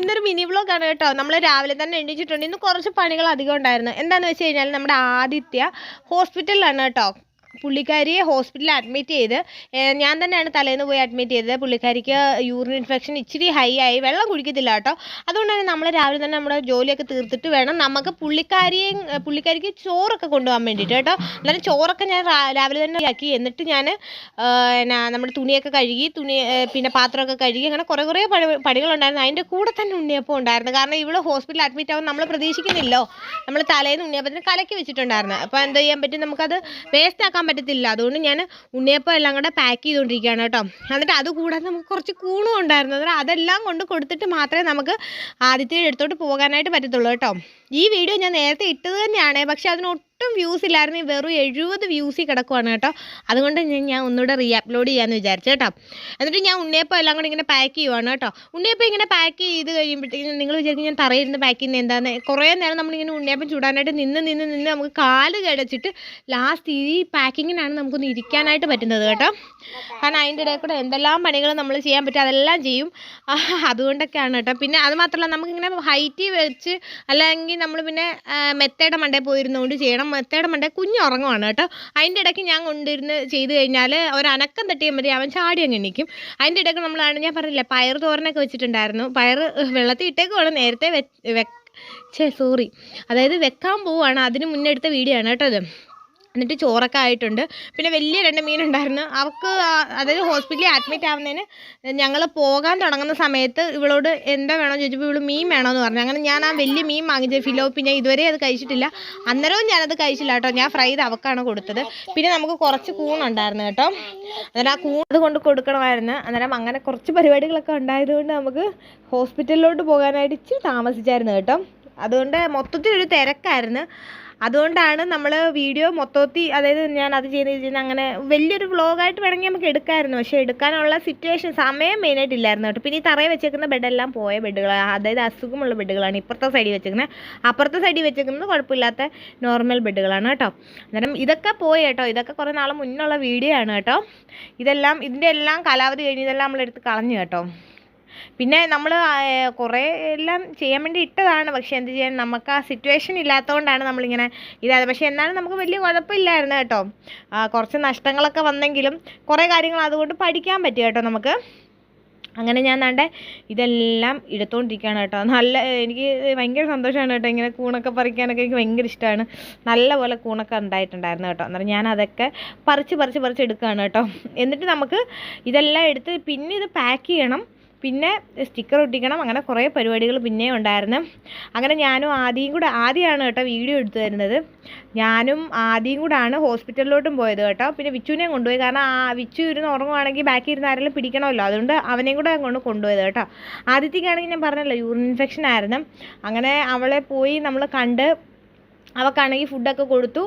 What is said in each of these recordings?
ഇന്നൊരു മിനി വ്ലോഗാണ് കേട്ടോ. നമ്മൾ രാവിലെ തന്നെ എണീച്ചിട്ടുണ്ട്. ഇന്ന് കുറച്ച് പണികൾ അധികം ഉണ്ടായിരുന്നു. എന്താണെന്ന് വെച്ച് കഴിഞ്ഞാൽ നമ്മുടെ ആദിത്യ ഹോസ്പിറ്റലിലാണ് കേട്ടോ. പുള്ളിക്കാരിയെ ഹോസ്പിറ്റലിൽ അഡ്മിറ്റ് ചെയ്ത് ഞാൻ തന്നെയാണ് തലേന്ന് പോയി അഡ്മിറ്റ് ചെയ്തത്. പുള്ളിക്കാരിക്ക് യൂറിൻ ഇൻഫെക്ഷൻ ഇച്ചിരി ഹൈ ആയി. വെള്ളം കുടിക്കത്തില്ല കേട്ടോ. അതുകൊണ്ട് തന്നെ നമ്മൾ രാവിലെ തന്നെ നമ്മുടെ ജോലിയൊക്കെ തീർത്തിട്ട് വേണം നമുക്ക് പുള്ളിക്കാരിയെ പുള്ളിക്കാരിക്ക് ചോറൊക്കെ കൊണ്ടുപോകാൻ വേണ്ടിയിട്ട് കേട്ടോ. അന്നേരം ചോറൊക്കെ ഞാൻ രാവിലെ തന്നെ ആക്കി എന്നിട്ട് ഞാൻ എന്നാ നമ്മുടെ തുണിയൊക്കെ കഴുകി തുണി പിന്നെ പാത്രമൊക്കെ കഴുകി അങ്ങനെ കുറേ കുറേ പണി പണികളുണ്ടായിരുന്നു. അതിന്റെ കൂടെ തന്നെ ഉണ്ണിയപ്പം ഉണ്ടായിരുന്നു. കാരണം ഇവിടെ ഹോസ്പിറ്റലിൽ അഡ്മിറ്റ് ആവും നമ്മൾ പ്രതീക്ഷിക്കുന്നില്ലോ. നമ്മൾ തലേന്ന് ഉണ്ണിയപ്പത്തിന് കലക്കി വെച്ചിട്ടുണ്ടായിരുന്നു. അപ്പോൾ എന്താ ചെയ്യാൻ പറ്റും? നമുക്കത് വേസ്റ്റ് ആക്കാൻ പറ്റത്തില്ല. അതുകൊണ്ട് ഞാൻ ഉണ്ണിയപ്പം എല്ലാം കൂടെ പാക്ക് ചെയ്തുകൊണ്ടിരിക്കുകയാണ് കേട്ടോ. എന്നിട്ട് അത് കൂടാതെ നമുക്ക് കുറച്ച് കൂണും ഉണ്ടായിരുന്നു. അന്നേരം അതെല്ലാം കൊണ്ട് കൊടുത്തിട്ട് മാത്രമേ നമുക്ക് ആദിത്യയുടെ അടുത്തോട്ട് പോകാനായിട്ട് പറ്റത്തുള്ളൂ കേട്ടോ. ഈ വീഡിയോ ഞാൻ നേരത്തെ ഇട്ടത് തന്നെയാണ്. പക്ഷെ അതിന് ഒട്ടും വ്യൂസ് ഇല്ലായിരുന്നു. വെറും എഴുപത് വ്യൂസിൽ കിടക്കുവാണ് കേട്ടോ. അതുകൊണ്ട് ഞാൻ ഒന്നുകൂടെ റീ അപ്ലോഡ് ചെയ്യാമെന്ന് വിചാരിച്ചു കേട്ടോ. എന്നിട്ട് ഞാൻ ഉണ്ണിയപ്പം എല്ലാം കൂടി ഇങ്ങനെ പാക്ക് ചെയ്യുവാണ് കേട്ടോ. ഉണ്ണിയപ്പം ഇങ്ങനെ പാക്ക് ചെയ്ത് കഴിയുമ്പോഴത്തേക്കും നിങ്ങൾ വിചാരിക്കും ഞാൻ തറയിരുന്ന് പാക്ക് ചെയ്യുന്നത് എന്താന്ന്. കുറേ നേരം നമ്മളിങ്ങനെ ഉണ്ണിയപ്പം ചൂടാനായിട്ട് നിന്ന് നിന്ന് നിന്ന് നമുക്ക് കാൽ കിടച്ചിട്ട് ലാസ്റ്റ് ഈ പാക്കിങ്ങിനാണ് നമുക്കൊന്ന് ഇരിക്കാനായിട്ട് പറ്റുന്നത് കേട്ടോ. കാരണം അതിന്റെ ഇടയിൽ കൂടെ എന്തെല്ലാം പണികൾ നമ്മൾ ചെയ്യാൻ പറ്റും അതെല്ലാം ചെയ്യും. അതുകൊണ്ടൊക്കെയാണ് കേട്ടോ. പിന്നെ അത് മാത്രമല്ല നമുക്കിങ്ങനെ ഹൈറ്റ് വെച്ച് അല്ലെങ്കിൽ നമ്മൾ പിന്നെ മെത്തയുടെ മണ്ടയിൽ പോയിരുന്നുകൊണ്ട് ചെയ്യണം. മെത്തയുടെ മണ്ടെ കുഞ്ഞ് ഉറങ്ങുവാണ് കേട്ടോ. അതിന്റെ ഇടയ്ക്ക് ഞാൻ കൊണ്ടിരുന്ന് ചെയ്ത് കഴിഞ്ഞാൽ ഒരനക്കം തട്ടിയാൽ മതി അവൻ ചാടി അങ്ങ് എണീക്കും. അതിന്റെ ഇടയ്ക്ക് നമ്മളാണ് ഞാൻ പറഞ്ഞില്ലേ പയർ തോരനൊക്കെ വെച്ചിട്ടുണ്ടായിരുന്നു. പയർ വെള്ളത്തിൽ ഇട്ടേക്കുവാണ് നേരത്തെ വെ ഛേ സോറി അതായത് വെക്കാൻ പോവുകയാണ് അതിന് മുന്നേ എടുത്ത വീഡിയോ ആണ് കേട്ടോ ഇത്. എന്നിട്ട് ചോറൊക്കെ ആയിട്ടുണ്ട്. പിന്നെ വലിയ രണ്ട് മീനുണ്ടായിരുന്നു. അവൾക്ക് അതായത് ഹോസ്പിറ്റലിൽ അഡ്മിറ്റ് ആവുന്നതിന് ഞങ്ങൾ പോകാൻ തുടങ്ങുന്ന സമയത്ത് ഇവളോട് എന്താ വേണമെന്ന് ചോദിച്ചപ്പോൾ ഇവൾ മീൻ വേണമെന്ന് പറഞ്ഞു. അങ്ങനെ ഞാൻ ആ വലിയ മീൻ വാങ്ങിച്ച ഫിലോപ്പി ഞാൻ ഇതുവരെ അത് കഴിച്ചിട്ടില്ല. അന്നേരവും ഞാനത് കഴിച്ചില്ല കേട്ടോ. ഞാൻ ഫ്രൈ ചെയ്ത് അവക്കാണ് കൊടുത്തത്. പിന്നെ നമുക്ക് കുറച്ച് കൂണുണ്ടായിരുന്നു കേട്ടോ. അന്നേരം ആ കൂൺ അത് കൊണ്ട് കൊടുക്കണമായിരുന്നു. അന്നേരം അങ്ങനെ കുറച്ച് പരിപാടികളൊക്കെ ഉണ്ടായതുകൊണ്ട് നമുക്ക് ഹോസ്പിറ്റലിലോട്ട് പോകാനായിട്ട് ഇച്ചിരി താമസിച്ചായിരുന്നു കേട്ടോ. അതുകൊണ്ട് മൊത്തത്തിൽ ഒരു തിരക്കായിരുന്നു. അതുകൊണ്ടാണ് നമ്മൾ വീഡിയോ മൊത്തത്തിൽ അതായത് ഞാൻ അത് ചെയ്ത് ചെയ്യുന്ന അങ്ങനെ വലിയൊരു വ്ളോഗായിട്ട് വേണമെങ്കിൽ നമുക്ക് എടുക്കാമായിരുന്നു പക്ഷേ എടുക്കാനുള്ള സിറ്റുവേഷൻ സമയം മെയിനായിട്ട് ഇല്ലായിരുന്നു കേട്ടോ. പിന്നെ ഈ തറയിൽ വെച്ചേക്കുന്ന ബെഡെല്ലാം പോയ ബെഡുകളാണ് അതായത് അസുഖമുള്ള ബെഡുകളാണ് ഇപ്പുറത്തെ സൈഡിൽ വെച്ചേക്കുന്നത് അപ്പുറത്തെ സൈഡിൽ വെച്ചേക്കുന്നത് കുഴപ്പമില്ലാത്ത നോർമൽ ബെഡുകളാണ് കേട്ടോ. അന്നേരം ഇതൊക്കെ പോയി കേട്ടോ. ഇതൊക്കെ കുറേ നാൾ മുന്നുള്ള വീഡിയോ ആണ് കേട്ടോ. ഇതെല്ലാം ഇതിന്റെ എല്ലാം കാലാവധി കഴിഞ്ഞ് ഇതെല്ലാം നമ്മളെടുത്ത് കളഞ്ഞു കേട്ടോ. പിന്നെ നമ്മൾ കുറേ എല്ലാം ചെയ്യാൻ വേണ്ടി ഇട്ടതാണ്. പക്ഷേ എന്ത് ചെയ്യാൻ നമുക്ക് ആ സിറ്റുവേഷൻ ഇല്ലാത്തതുകൊണ്ടാണ് നമ്മളിങ്ങനെ ഇതായത്. പക്ഷേ എന്നാലും നമുക്ക് വലിയ കുഴപ്പമില്ലായിരുന്നു കേട്ടോ. കുറച്ച് നഷ്ടങ്ങളൊക്കെ വന്നെങ്കിലും കുറേ കാര്യങ്ങൾ അതുകൊണ്ട് പഠിക്കാൻ പറ്റി കേട്ടോ നമുക്ക്. അങ്ങനെ ഞാൻ നാണ്ടെ ഇതെല്ലാം എടുത്തുകൊണ്ടിരിക്കുകയാണ് കേട്ടോ. നല്ല എനിക്ക് ഭയങ്കര സന്തോഷമാണ് കേട്ടോ ഇങ്ങനെ കൂണൊക്കെ പറിക്കാനൊക്കെ എനിക്ക് ഭയങ്കര ഇഷ്ടമാണ് നല്ല പോലെ കൂണൊക്കെ ഉണ്ടായിട്ടുണ്ടായിരുന്നു കേട്ടോ. അന്നേരം ഞാൻ അതൊക്കെ പറിച്ച് പറിച്ച് പറിച്ച് എടുക്കുകയാണ് കേട്ടോ. എന്നിട്ട് നമുക്ക് ഇതെല്ലാം എടുത്ത് പിന്നെ ഇത് പാക്ക് ചെയ്യണം. പിന്നെ സ്റ്റിക്കർ ഒട്ടിക്കണം. അങ്ങനെ കുറേ പരിപാടികൾ പിന്നെയും ഉണ്ടായിരുന്നു. അങ്ങനെ ഞാനും ആദ്യം കൂടെ ആദ്യമാണ് കേട്ടോ വീഡിയോ എടുത്തു തരുന്നത്. ഞാനും ആദ്യം കൂടാണ് ഹോസ്പിറ്റലിലോട്ടും പോയത് കേട്ടോ. പിന്നെ വിച്ചുവിനെയും കൊണ്ടുപോയി. കാരണം ആ വിച്ചു ഇരുന്ന് ഉറങ്ങുവാണെങ്കിൽ ബാക്കി ഇരുന്ന് ആരെങ്കിലും പിടിക്കണമല്ലോ. അതുകൊണ്ട് അവനെയും കൂടെ കൊണ്ട് കൊണ്ടുപോയത് കേട്ടോ. ആദ്യത്തേക്കാണെങ്കിൽ ഞാൻ പറഞ്ഞല്ലോ യൂറിൻ ഇൻഫെക്ഷൻ ആയിരുന്നു. അങ്ങനെ അവളെ പോയി നമ്മൾ കണ്ട് അവൾക്കാണെങ്കിൽ ഫുഡൊക്കെ കൊടുത്തു.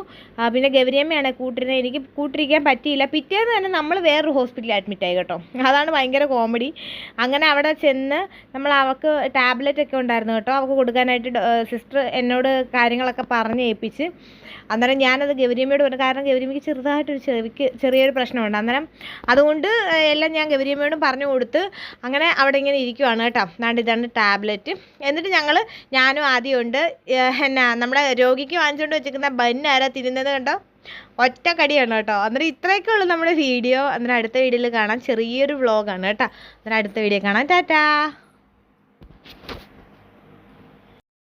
പിന്നെ ഗൗരിയമ്മയാണ് കൂട്ടിരുന്നത് എനിക്ക് കൂട്ടിരിക്കാൻ പറ്റിയില്ല. പിറ്റേന്ന് തന്നെ നമ്മൾ വേറൊരു ഹോസ്പിറ്റലിൽ അഡ്മിറ്റായി കേട്ടോ. അതാണ് ഭയങ്കര കോമഡി അങ്ങനെ അവിടെ ചെന്ന് നമ്മൾ അവൾക്ക് ടാബ്ലറ്റ് ഒക്കെ ഉണ്ടായിരുന്നു കേട്ടോ. അവൾക്ക് കൊടുക്കാനായിട്ട് സിസ്റ്റർ എന്നോട് കാര്യങ്ങളൊക്കെ പറഞ്ഞ് ഏൽപ്പിച്ച്. അന്നേരം ഞാനത് ഗൗരിയമ്മയോട് പറഞ്ഞു. കാരണം ഗൗരിയമ്മയ്ക്ക് ചെറുതായിട്ടൊരു ചെവിക്ക് ചെറിയൊരു പ്രശ്നമുണ്ട്. അന്നേരം അതുകൊണ്ട് എല്ലാം ഞാൻ ഗൗരിയമ്മയോടും പറഞ്ഞു കൊടുത്ത് അങ്ങനെ അവിടെ ഇങ്ങനെ ഇരിക്കുവാണ് കേട്ടോ. അതാണ്ട് ഇതാണ് ടാബ്ലറ്റ് എന്നിട്ട് ഞങ്ങൾ ഞാനും ആദ്യമുണ്ട്. എന്നാ നമ്മുടെ രോഗിക്ക് വാങ്ങിച്ചുകൊണ്ട് വെച്ചിരിക്കുന്ന ബന്നാരാ തിരുന്നത് കണ്ടോ? ഒറ്റ കടിയാണ് കേട്ടോ. അന്നേരം ഇത്രയൊക്കെ ഉള്ളൂ നമ്മുടെ വീഡിയോ. അന്നേരം അടുത്ത വീഡിയോയിൽ കാണാം. ചെറിയൊരു വ്ളോഗാണ് കേട്ടോ. അന്നേരം അടുത്ത വീഡിയോ കാണാം. ടാറ്റാ.